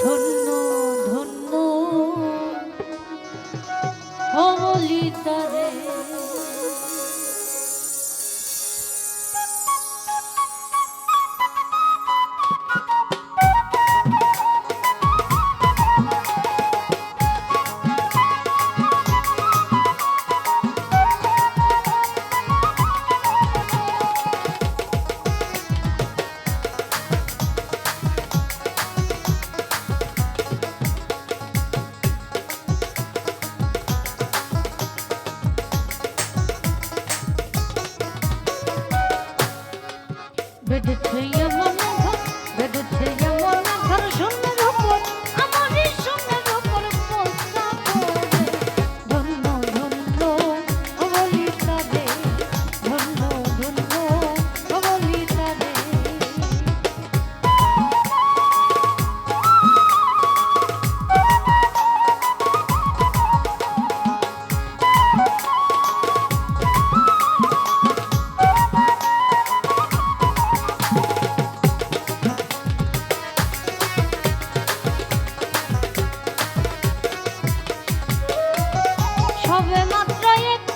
ধন্য ধন্য অমলিতারে Between your সবে মাত্র একটি